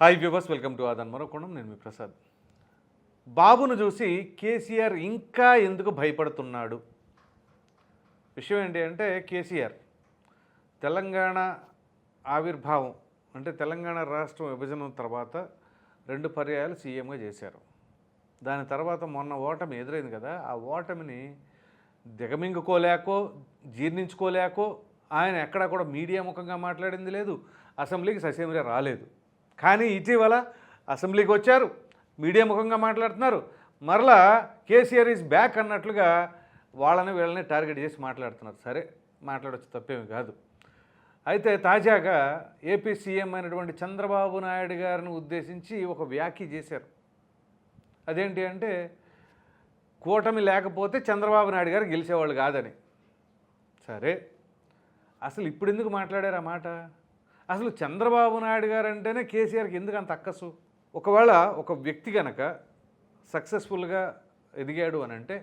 Hi viewers welcome to Aadan మరోకోణం నేను మీ ప్రసాద్. బాబును చూసి కేసీఆర్ ఇంకా ఎందుకు భయపడుతున్నాడు? విషయం ఏంటి అంటే కేసీఆర్ తెలంగాణ ఆవిర్భావం అంటే తెలంగాణ రాష్ట్రం విభజన తర్వాత రెండు పర్యాయాలు సీఎంగా చేశారు. దాని తర్వాత మొన్న ఓటమి ఎదురైంది కదా ఆ ఓటమిని దిగమింగుకోలేకో జీర్ణించుకోలేకో ఆయన ఎక్కడా కూడా మీడియా ముఖంగా మాట్లాడింది లేదు. అసెంబ్లీకి ససేమిరా రాలేదు. కానీ ఇటీవల అసెంబ్లీకి వచ్చారు. మీడియా ముఖంగా మాట్లాడుతున్నారు. మరలా కేసీఆర్ ఈజ్ బ్యాక్ అన్నట్లుగా వాళ్ళని వీళ్ళని టార్గెట్ చేసి మాట్లాడుతున్నారు. సరే మాట్లాడవచ్చు తప్పేమి కాదు. అయితే తాజాగా ఏపీ సీఎం అయినటువంటి చంద్రబాబు నాయుడు గారిని ఉద్దేశించి ఒక వ్యాఖ్య చేశారు. అదేంటి అంటే కూటమి లేకపోతే చంద్రబాబు నాయుడు గారు గెలిచేవాళ్ళు కాదని. సరే అసలు ఇప్పుడు ఎందుకు మాట్లాడారు ఆ మాట? అసలు చంద్రబాబు నాయుడు గారు అంటేనే కేసీఆర్కి ఎందుకు అంత అక్కసు? ఒకవేళ ఒక వ్యక్తి కనుక సక్సెస్ఫుల్గా ఎదిగాడు అని అంటే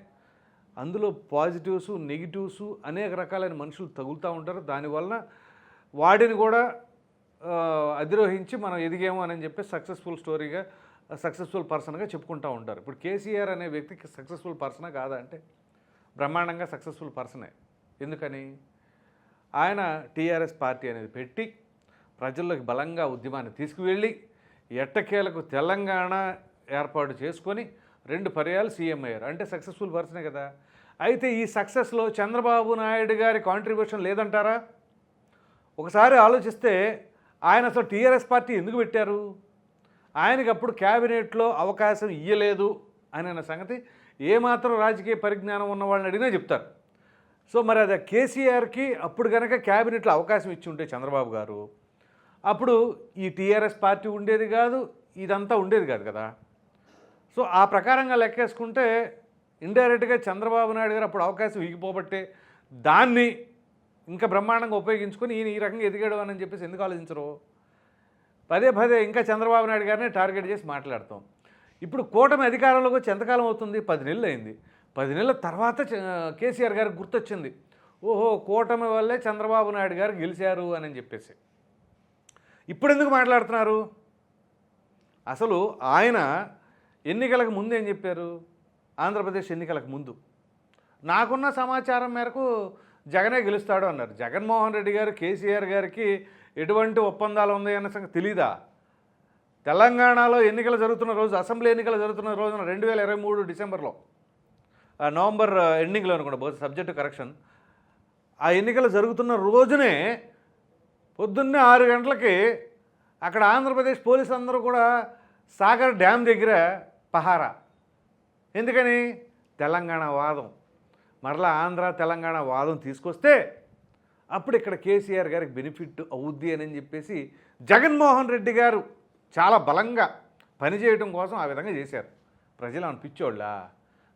అందులో పాజిటివ్స్ నెగిటివ్స్ అనేక రకాలైన మనుషులు తగులుతూ ఉంటారు. దానివలన వాడిని కూడా అధిరోహించి మనం ఎదిగాము అని చెప్పి సక్సెస్ఫుల్ స్టోరీగా సక్సెస్ఫుల్ పర్సన్గా చెప్పుకుంటూ ఉంటారు. ఇప్పుడు కేసీఆర్ అనే వ్యక్తికి సక్సెస్ఫుల్ పర్సనా కాదా అంటే బ్రహ్మాండంగా సక్సెస్ఫుల్ పర్సనే. ఎందుకని? ఆయన టీఆర్ఎస్ పార్టీ అనేది పెట్టి ప్రజల్లోకి బలంగా ఉద్యమాన్ని తీసుకువెళ్ళి ఎట్టకేలకు తెలంగాణ ఏర్పాటు చేసుకొని రెండు పర్యాలు సీఎం అయ్యారు. అంటే సక్సెస్ఫుల్ పర్సనే కదా. అయితే ఈ సక్సెస్లో చంద్రబాబు నాయుడు గారి కాంట్రిబ్యూషన్ లేదంటారా? ఒకసారి ఆలోచిస్తే ఆయన అసలు టీఆర్ఎస్ పార్టీ ఎందుకు పెట్టారు? ఆయనకి అప్పుడు క్యాబినెట్లో అవకాశం ఇయ్యలేదు అని సంగతి ఏమాత్రం రాజకీయ పరిజ్ఞానం ఉన్న వాళ్ళని అడిగినా చెప్తారు. సో మరి అది కేసీఆర్కి అప్పుడు కనుక క్యాబినెట్లో అవకాశం ఇచ్చి ఉంటే చంద్రబాబు గారు అప్పుడు ఈ టీఆర్ఎస్ పార్టీ ఉండేది కాదు ఇదంతా ఉండేది కాదు కదా. సో ఆ ప్రకారంగా లెక్కేసుకుంటే ఇండైరెక్ట్గా చంద్రబాబు నాయుడు గారు అప్పుడు అవకాశం ఇగిపోబట్టే దాన్ని ఇంకా బ్రహ్మాండంగా ఉపయోగించుకొని ఈయన ఈ రకంగా ఎదిగాడు అని చెప్పేసి ఎందుకు ఆలోచించరు? పదే పదే ఇంకా చంద్రబాబు నాయుడు గారిని టార్గెట్ చేసి మాట్లాడతాం. ఇప్పుడు కూటమి అధికారంలోకి వచ్చి ఎంతకాలం అవుతుంది? పది నెలలు అయింది. పది నెలల తర్వాత చ- కేసీఆర్ గారికి గుర్తొచ్చింది. ఓహో కూటమి వల్లే చంద్రబాబు నాయుడు గారు గెలిచారు అని చెప్పేసి. ఇప్పుడు ఎందుకు మాట్లాడుతున్నారు? అసలు ఆయన ఎన్నికలకు ముందు ఏం చెప్పారు? ఆంధ్రప్రదేశ్ ఎన్నికలకు ముందు. నాకున్న సమాచారం మేరకు జగనే గెలుస్తాడు అన్నారు. జగన్మోహన్ రెడ్డి గారు కేసీఆర్ గారికి ఎటువంటి ఒప్పందాలు ఉన్నాయన్న సంగతి తెలీదా? తెలంగాణలో ఎన్నికలు జరుగుతున్న రోజు అసెంబ్లీ ఎన్నికలు జరుగుతున్న రోజున రెండు వేల ఇరవై మూడు డిసెంబర్లో నవంబర్ ఎండింగ్లో అనుకుంటా బహుశా సబ్జెక్టు కరెక్షన్ ఆ ఎన్నికలు జరుగుతున్న రోజునే పొద్దున్నే ఆరు గంటలకి అక్కడ ఆంధ్రప్రదేశ్ పోలీసు అందరూ కూడా సాగర్ డ్యామ్ దగ్గర పహారా. ఎందుకని? తెలంగాణ వాదం. మరలా ఆంధ్ర తెలంగాణ వాదం తీసుకొస్తే అప్పుడు ఇక్కడ కేసీఆర్ గారికి బెనిఫిట్ అవుద్ది అని చెప్పేసి జగన్మోహన్ రెడ్డి గారు చాలా బలంగా పనిచేయడం కోసం ఆ విధంగా చేశారు. ప్రజలు అనిపించోళ్ళ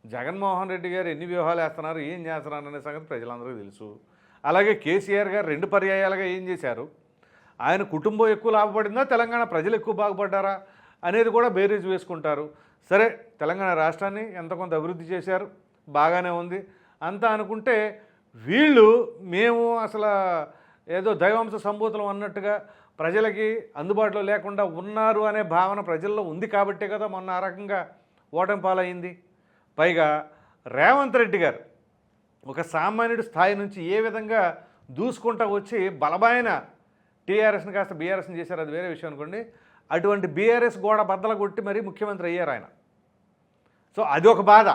జగన్మోహన్ రెడ్డి గారు ఎన్ని వ్యూహాలు వేస్తున్నారు ఏం చేస్తున్నారు అనే సంగతి ప్రజలందరికీ తెలుసు. అలాగే కేసీఆర్ గారు రెండు పర్యాయాలుగా ఏం చేశారు? ఆయన కుటుంబం ఎక్కువ లాభపడిందా? తెలంగాణ ప్రజలు ఎక్కువ బాగుపడ్డారా? అనేది కూడా బేరీజ్ వేసుకుంటారు. సరే తెలంగాణ రాష్ట్రాన్ని ఎంత కొంత అభివృద్ధి చేశారు? బాగానే ఉంది. అంతా అనుకుంటే వీళ్ళు మేము అసలు ఏదో దైవాంశ సంభూతులం అన్నట్టుగా ప్రజలకి అందుబాటులో లేకుండా ఉన్నారు అనే భావన ప్రజల్లో ఉంది కాబట్టే కదా మొన్న ఆ రకంగా ఓటమి పాలైంది. పైగా రేవంత్ రెడ్డి గారు ఒక సామాన్యుడి స్థాయి నుంచి ఏ విధంగా దూసుకుంటా వచ్చి బలమైన టీఆర్ఎస్ని కాస్త బీఆర్ఎస్ని చేశారు అది వేరే విషయం అనుకోండి. అటువంటి బీఆర్ఎస్ గోడ బద్దల కొట్టి మరీ ముఖ్యమంత్రి అయ్యారు ఆయన. సో అది ఒక బాధ.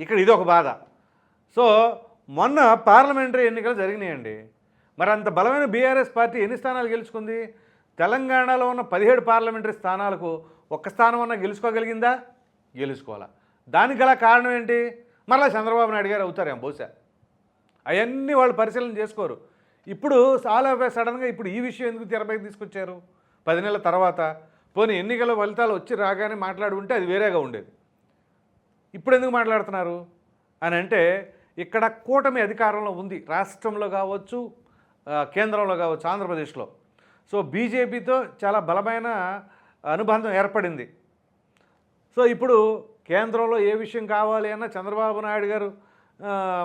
ఇక్కడ ఇది ఒక బాధ. సో మొన్న పార్లమెంటరీ ఎన్నికలు జరిగినాయండి. మరి అంత బలమైన బీఆర్ఎస్ పార్టీ ఎన్ని స్థానాలు గెలుచుకుంది? తెలంగాణలో ఉన్న పదిహేడు పార్లమెంటరీ స్థానాలకు ఒక్క స్థానం అన్నా గెలుచుకోగలిగిందా? గెలుచుకోవాలా. దానికి గల కారణం ఏంటి? మరలా చంద్రబాబు నాయుడు గారు అవుతారేమో బహుశా. అవన్నీ వాళ్ళు పరిశీలన చేసుకోరు. ఇప్పుడు చాలా సడన్గా ఇప్పుడు ఈ విషయం ఎందుకు తెరపైకి తీసుకొచ్చారు? పది నెలల తర్వాత పోనీ ఎన్నికల ఫలితాలు వచ్చి రాగానే మాట్లాడి ఉంటే అది వేరేగా ఉండేది. ఇప్పుడు ఎందుకు మాట్లాడుతున్నారు? అని అంటే ఇక్కడ కూటమి అధికారంలో ఉంది. రాష్ట్రంలో కావచ్చు కేంద్రంలో కావచ్చు ఆంధ్రప్రదేశ్లో. సో బీజేపీతో చాలా బలమైన అనుబంధం ఏర్పడింది. సో ఇప్పుడు కేంద్రంలో ఏ విషయం కావాలి అన్న చంద్రబాబు నాయుడు గారు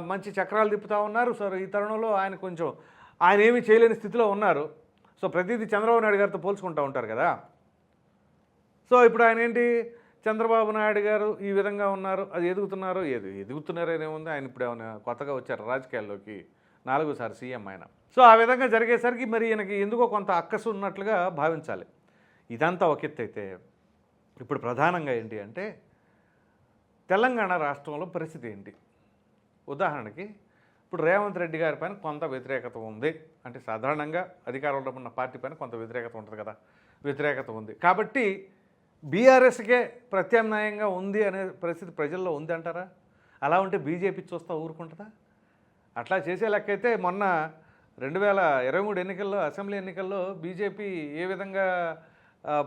మంచి చక్రాలు తిప్పుతూ ఉన్నారు. సార్ ఈ తరుణంలో ఆయన కొంచెం ఆయన ఏమీ చేయలేని స్థితిలో ఉన్నారు. సో ప్రతిదీ చంద్రబాబు నాయుడు గారితో పోల్చుకుంటూ ఉంటారు కదా. సో ఇప్పుడు ఆయన ఏంటి? చంద్రబాబు నాయుడు గారు ఈ విధంగా ఉన్నారు. అది ఎదుగుతున్నారు? ఏది ఎదుగుతున్నారనేముంది ఆయన ఇప్పుడు ఆయన కొత్తగా వచ్చారు రాజకీయాల్లోకి. నాలుగోసారి సీఎం ఆయన. సో ఆ విధంగా జరిగేసరికి మరి ఈయనకి ఎందుకో కొంత అక్కసు ఉన్నట్లుగా భావించాలి. ఇదంతా ఒక ఎత్తు అయితే ఇప్పుడు ప్రధానంగా ఏంటి అంటే తెలంగాణ రాష్ట్రంలో పరిస్థితి ఏంటి? ఉదాహరణకి ఇప్పుడు రేవంత్ రెడ్డి గారి పైన కొంత వ్యతిరేకత ఉంది. అంటే సాధారణంగా అధికారంలో ఉన్న పార్టీ పైన కొంత వ్యతిరేకత ఉంటుంది కదా వ్యతిరేకత ఉంది. కాబట్టి బీఆర్ఎస్కే ప్రత్యామ్నాయంగా ఉంది అనే పరిస్థితి ప్రజల్లో ఉంది అంటారా? అలా ఉంటే బీజేపీ చూస్తా ఊరుకుంటుందా? అట్లా చేసే లెక్క అయితే మొన్న రెండు వేల ఇరవై మూడు ఎన్నికల్లో అసెంబ్లీ ఎన్నికల్లో బీజేపీ ఏ విధంగా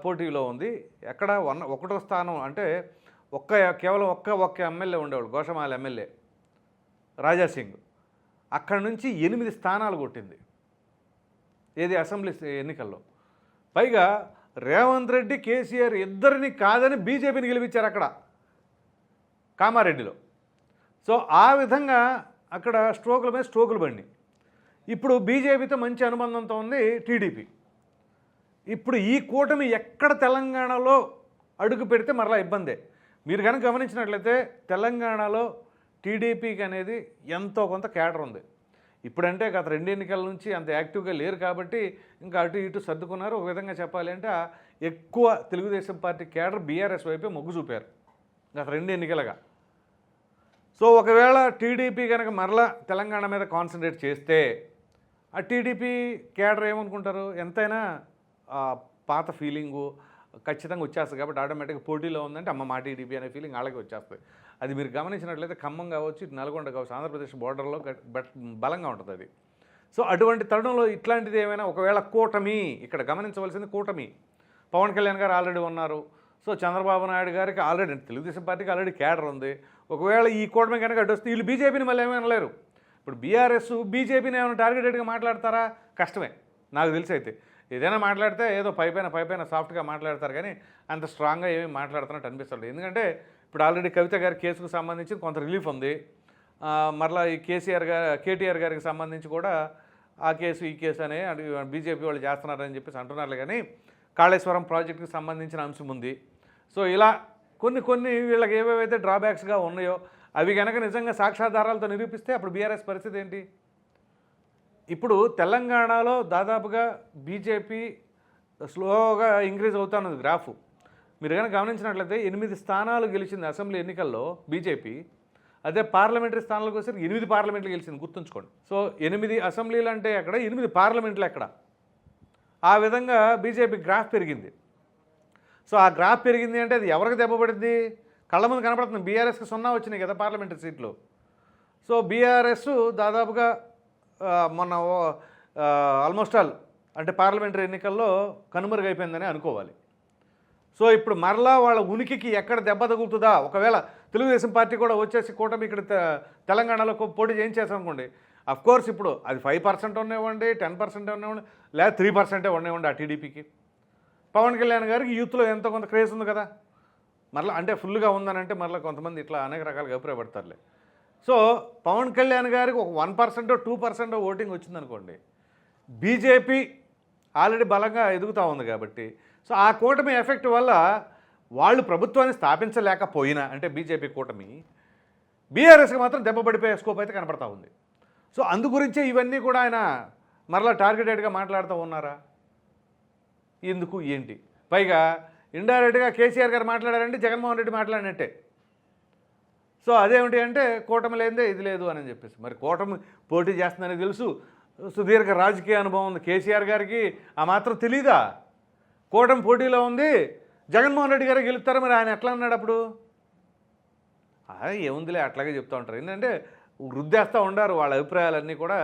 పోటీలో ఉంది? ఎక్కడ వన్ ఒకటో స్థానం అంటే ఒక్క కేవలం ఒక్క ఒక్క ఎమ్మెల్యే ఉండేవాడు గోషమాల ఎమ్మెల్యే రాజాసింగ్. అక్కడ అక్కడి నుంచి ఎనిమిది స్థానాలు కొట్టింది. ఏది అసెంబ్లీ ఎన్నికల్లో. పైగా రేవంత్ రెడ్డి కేసీఆర్ ఇద్దరిని కాదని బీజేపీని గెలిపించారు అక్కడ కామారెడ్డిలో. సో ఆ విధంగా అక్కడ స్ట్రోకుల మీద స్ట్రోకులు బండి ఇప్పుడు బీజేపీతో మంచి అనుబంధంతో ఉంది టీడీపీ. ఇప్పుడు ఈ కూటమి ఎక్కడ తెలంగాణలో అడుగు పెడితే మరలా ఇబ్బందే. మీరు కనుక గమనించినట్లయితే తెలంగాణలో టీడీపీకి అనేది ఎంతో కొంత కేడర్ ఉంది. ఇప్పుడంటే గత రెండు ఎన్నికల నుంచి అంత యాక్టివ్గా లేరు కాబట్టి ఇంకా అటు ఇటు సర్దుకున్నారు. ఒక విధంగా చెప్పాలి అంటే ఎక్కువ తెలుగుదేశం పార్టీ కేడర్ బీఆర్ఎస్ వైపే మొగ్గు చూపారు గత రెండు ఎన్నికలుగా. సో ఒకవేళ టీడీపీ కనుక మరలా తెలంగాణ మీద కాన్సన్ట్రేట్ చేస్తే ఆ టీడీపీ కేడర్ ఏమనుకుంటారు? ఎంతైనా పాత ఫీలింగు ఖచ్చితంగా వచ్చేస్తుంది కాబట్టి ఆటోమేటిక్గా పోటీలో ఉందంటే అమ్మ మాట ఈడీపీ అనే ఫీలింగ్ వాళ్ళకి వచ్చేస్తుంది. అది మీరు గమనించినట్లయితే ఖమ్మం కావచ్చు ఇటు నల్గొండ కావచ్చు ఆంధ్రప్రదేశ్ బోర్డర్లో బలంగా ఉంటుంది అది. సో అటువంటి తరుణంలో ఇట్లాంటిది ఏమైనా ఒకవేళ కూటమి ఇక్కడ గమనించవలసింది కూటమి. పవన్ కళ్యాణ్ గారు ఆల్రెడీ ఉన్నారు. సో చంద్రబాబు నాయుడు గారికి ఆల్రెడీ తెలుగుదేశం పార్టీకి ఆల్రెడీ కేడర్ ఉంది. ఒకవేళ ఈ కూటమి కనుక అడ్డు వస్తే వీళ్ళు బీజేపీని మళ్ళీ ఏమైనా లేరు ఇప్పుడు బీఆర్ఎస్ బీజేపీని ఏమైనా టార్గెటెడ్గా మాట్లాడతారా? కష్టమే. నాకు తెలిసి అయితే. ఏదైనా మాట్లాడితే ఏదో పైపైన పైపైన సాఫ్ట్గా మాట్లాడతారు కానీ అంత స్ట్రాంగ్గా ఏమీ మాట్లాడుతున్నట్టు అనిపిస్తుంది ఎందుకంటే ఇప్పుడు ఆల్రెడీ కవిత గారి కేసుకు సంబంధించి కొంత రిలీఫ్ ఉంది. మరలా ఈ కేసీఆర్ గారు కేటీఆర్ గారికి సంబంధించి కూడా ఆ కేసు ఈ కేసు అనే బీజేపీ వాళ్ళు చేస్తున్నారని చెప్పేసి అంటున్నారు కానీ కాళేశ్వరం ప్రాజెక్టుకి సంబంధించిన అంశం ఉంది. సో ఇలా కొన్ని కొన్ని వీళ్ళకి ఏవేవైతే డ్రాబ్యాక్స్గా ఉన్నాయో అవి కనుక నిజంగా సాక్ష్యాధారాలతో నిరూపిస్తే అప్పుడు బీఆర్ఎస్ పరిస్థితి ఏంటి? ఇప్పుడు తెలంగాణలో దాదాపుగా బీజేపీ స్లోగా ఇంక్రీజ్ అవుతున్నది గ్రాఫ్. మీరు కనుక గమనించినట్లయితే ఎనిమిది స్థానాలు గెలిచింది అసెంబ్లీ ఎన్నికల్లో బీజేపీ. అదే పార్లమెంటరీ స్థానాలకు వచ్చేసరికి ఎనిమిది పార్లమెంట్లు గెలిచింది గుర్తుంచుకోండి. సో ఎనిమిది అసెంబ్లీలు అంటే అక్కడ ఎనిమిది పార్లమెంట్లు ఎక్కడ? ఆ విధంగా బీజేపీ గ్రాఫ్ పెరిగింది. సో ఆ గ్రాఫ్ పెరిగింది అంటే అది ఎవరికి దెబ్బపడింది కళ్ళ ముందు కనపడుతుంది. బీఆర్ఎస్కి సున్నా వచ్చినాయి కదా పార్లమెంటరీ సీట్లు. సో బీఆర్ఎస్ దాదాపుగా మొన్న ఆల్మోస్ట్ ఆల్ అంటే పార్లమెంటరీ ఎన్నికల్లో కనుమరుగైపోయిందని అనుకోవాలి. సో ఇప్పుడు మరలా వాళ్ళ ఉనికికి ఎక్కడ దెబ్బ తగులుతుందా? ఒకవేళ తెలుగుదేశం పార్టీ కూడా వచ్చేసి కూటమి ఇక్కడ తె- తెలంగాణలో పోటీ చేయించేసామనుకోండి అఫ్ కోర్స్ ఇప్పుడు అది ఫైవ్ పర్సెంట్ ఉండేవ్వండి టెన్ పర్సెంట్ ఉండేవ్వండి లేదా త్రీ పర్సెంటే ఉండేవ్వండి ఆ టీడీపీకి. పవన్ కళ్యాణ్ గారికి యూత్లో ఎంతో కొంత క్రేజ్ ఉంది కదా. మరలా అంటే ఫుల్గా ఉందని అంటే మరలా కొంతమంది ఇట్లా అనేక రకాలుగా అభిప్రాయపడతారులే. సో పవన్ కళ్యాణ్ గారికి ఒక వన్ పర్సెంటో టూ పర్సెంటో ఓటింగ్ వచ్చిందనుకోండి బీజేపీ ఆల్రెడీ బలంగా ఎదుగుతూ ఉంది కాబట్టి. సో ఆ కూటమి ఎఫెక్ట్ వల్ల వాళ్ళు ప్రభుత్వాన్ని స్థాపించలేకపోయినా అంటే బీజేపీ కూటమి బీఆర్ఎస్కి మాత్రం దెబ్బపడిపోయే స్కోప్ అయితే కనపడతా ఉంది. సో అందు గురించే ఇవన్నీ కూడా ఆయన మరలా టార్గెటెడ్గా మాట్లాడుతూ ఉన్నారా? ఎందుకు? ఏంటి? పైగా ఇండైరెక్ట్గా కేసీఆర్ గారు మాట్లాడారంటే జగన్మోహన్ రెడ్డి మాట్లాడినట్టే. సో అదేమిటి అంటే కూటమి లేదే ఇది లేదు అని చెప్పేసి. మరి కూటమి పోటీ చేస్తుందని తెలుసు. సుదీర్ఘ రాజకీయ అనుభవం ఉంది. కేసీఆర్ గారికి ఆ మాత్రం తెలీదా? కూటమి పోటీలో ఉంది. జగన్మోహన్ రెడ్డి గారు గెలుస్తారు? మరి ఆయన ఎట్లా అన్నాడు అప్పుడు? ఏముందిలే అట్లాగే చెప్తూ ఉంటారు. ఏంటంటే వృద్ధేస్తూ ఉండారు. వాళ్ళ అభిప్రాయాలన్నీ కూడా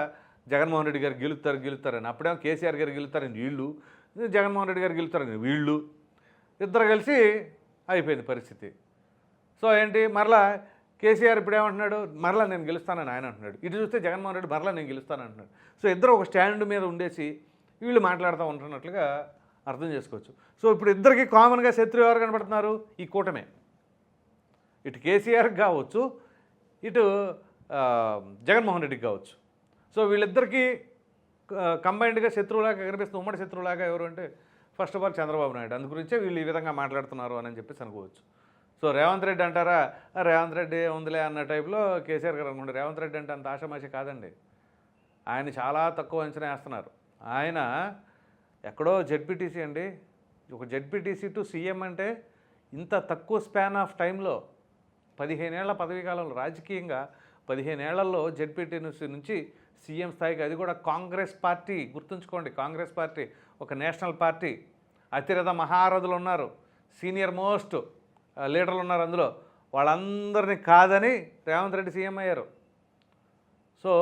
జగన్మోహన్ రెడ్డి గారు గెలుస్తారు గెలుస్తారని. అప్పుడేమో కేసీఆర్ గారు గెలుస్తారని వీళ్ళు జగన్మోహన్ రెడ్డి గారు గెలుస్తారని వీళ్ళు. ఇద్దరు కలిసి అయిపోయింది పరిస్థితి. సో ఏంటి? మరలా కేసీఆర్ ఇప్పుడు ఏమంటున్నాడు? మరలా నేను గెలుస్తానని ఆయన అంటున్నాడు. ఇటు చూస్తే జగన్మోహన్ రెడ్డి మరలా నేను గెలుస్తాను అంటున్నాడు. సో ఇద్దరు ఒక స్టాండ్ మీద ఉండేసి వీళ్ళు మాట్లాడుతూ ఉంటున్నట్లుగా అర్థం చేసుకోవచ్చు. సో ఇప్పుడు ఇద్దరికి కామన్గా శత్రు ఎవరు కనబడుతున్నారు ఈ కూటమే. ఇటు కేసీఆర్కి కావచ్చు ఇటు జగన్మోహన్ రెడ్డికి కావచ్చు. సో వీళ్ళిద్దరికీ కంబైన్డ్గా శత్రువులాగా కనిపిస్తున్న ఉమ్మడి శత్రువులాగా ఎవరు అంటే first of all Chandrababu Naidu. అందు గురించే వీళ్ళు ఈ విధంగా మాట్లాడుతున్నారు అని చెప్పేసి అనుకోవచ్చు. సో రేవంత్ రెడ్డి అంటారా? రేవంత్ రెడ్డి ఉందిలే అన్న టైప్లో కేసీఆర్ గారు అనుకుంటారు. రేవంత్ రెడ్డి అంటే అంత ఆషమాషి కాదండి. ఆయన చాలా తక్కువ అంచనా వేస్తున్నారు. ఆయన ఎక్కడో జెడ్పీటీసీ అండి. ఒక జెడ్పీటీసీ టు సీఎం అంటే ఇంత తక్కువ స్పాన్ ఆఫ్ టైంలో పదిహేనేళ్ళ పదవీ కాలంలో రాజకీయంగా పదిహేనేళ్ళలో జెడ్పీటీ నుంచి సీఎం స్థాయికి అది కూడా కాంగ్రెస్ పార్టీ గుర్తుంచుకోండి. కాంగ్రెస్ పార్టీ ఒక నేషనల్ పార్టీ. అతిరథ మహారథులు ఉన్నారు. సీనియర్ మోస్ట్ లీడర్లు ఉన్నారు అందులో. వాళ్ళందరినీ కాదని రేవంత్ రెడ్డి సీఎం అయ్యారు. సో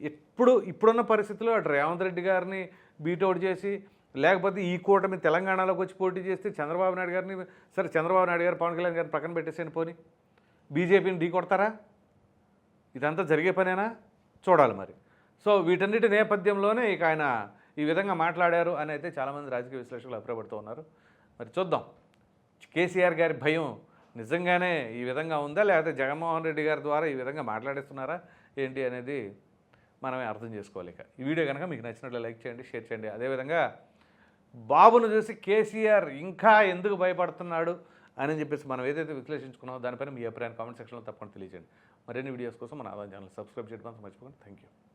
ఇప్పుడు ఇప్పుడున్న పరిస్థితుల్లో అటు రేవంత్ రెడ్డి గారిని బీటౌట్ చేసి లేకపోతే ఈ కూటమి తెలంగాణలోకి వచ్చి పోటీ చేస్తే చంద్రబాబు నాయుడు గారిని సరే చంద్రబాబు నాయుడు గారు పవన్ కళ్యాణ్ గారిని పక్కన పెట్టేసాను పోని. బీజేపీని ఢీ కొడతారా? ఇదంతా జరిగే పనేనా? చూడాలి మరి. సో వీటన్నిటి నేపథ్యంలోనే ఇక ఆయన ఈ విధంగా మాట్లాడారు అని అయితే చాలామంది రాజకీయ విశ్లేషకులు అభిప్రాయపడుతూ ఉన్నారు. మరి చూద్దాం. కేసీఆర్ గారి భయం నిజంగానే ఈ విధంగా ఉందా? లేకపోతే జగన్మోహన్ రెడ్డి గారి ద్వారా ఈ విధంగా మాట్లాడేస్తున్నారా? ఏంటి అనేది మనమే అర్థం చేసుకోవాలి ఈ వీడియో కనుక మీకు నచ్చినట్లు లైక్ చేయండి షేర్ చేయండి. అదేవిధంగా బాబును చూసి కేసీఆర్ ఇంకా ఎందుకు భయపడుతున్నాడు అని చెప్పేసి మనం ఏదైతే విశ్లేషించుకున్నామో దానిపైన మీ అభిప్రాయం కామెంట్ సెక్షన్లో తప్పకుండా తెలియజేయండి. మరిన్ని వీడియోస్ కోసం మన ఆదాయం ఛానల్ సబ్స్క్రైబ్ చేయడం మర్చిపోకండి. Thank you